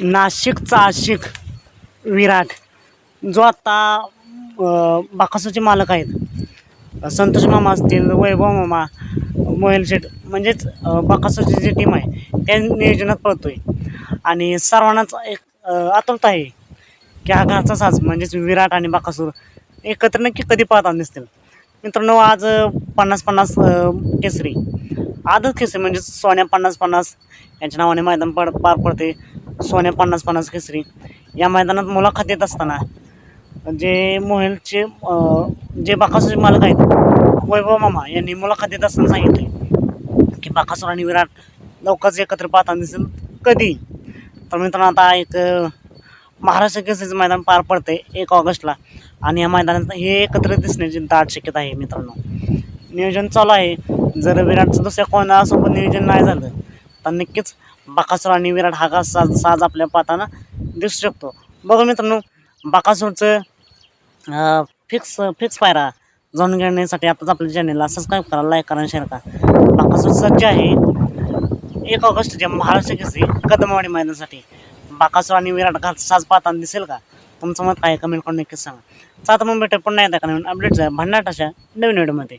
नाशिकचा आशिक विराट जो आत्ता अं, बाकासूरचे मालक आहेत. संतोष मामा असतील वैभव मामा मोहिल शेठ म्हणजेच अं, जी टीम आहे त्या नियोजनात आहे आणि सर्वांनाच एक आतुरता आहे की हा घरचा साज म्हणजेच विराट आणि बाकासूर एकत्र नक्की कधी पाहता दिसतील? मित्रांनो आज पन्नास पन्नास केसरी. आदत केसरी म्हणजे सोन्या पन्नास पन्नास यांच्या नावाने मैदान पड पार पडते. सोन्या पन्नास पन्नास केसरी या मैदानात मुलाखत येत असताना जे मोहेलचे जे बाकासूरचे मालक आहेत वैभव मामा यांनी मुलाखत देत असताना सांगितले की बाकासूर आणि विराट लवकरच एकत्र पाहताना दिसेल कधी? तर मित्रांनो आता एक महाराष्ट्र केसरीचं मैदान पार पडते एक ऑगस्टला आणि या मैदानात हे एकत्र दिसण्याची दाट शक्यता आहे मित्रांनो. नियोजन चालू आहे. जर विराटचं दुसऱ्या कोणासोबत नियोजन नाही झालं तर नक्कीच बाकासूर आणि विराट हा का साज साज आपल्या पाहताना दिसू शकतो. बघा मित्रांनो बाकासूरचं फिक्स फिक्स पायरा जाणून घेण्यासाठी आताच आपल्या चॅनलला सबस्क्राईब करा लाईक करा शेअर करा. बाकासूर सज्ज आहे. एक ऑगस्टच्या महाराष्ट्र केसरी कदमवाडी मैदानासाठी बाकासूर आणि विराट घाल साज पाहताना दिसेल का? तुमचं मत काय कमेंट करून नक्कीच सांगा. सात तर मग भेटत पुन्हा एकदा का नवीन अपडेट्स आहे भन्नाट अशा नवीन व्हिडिओमध्ये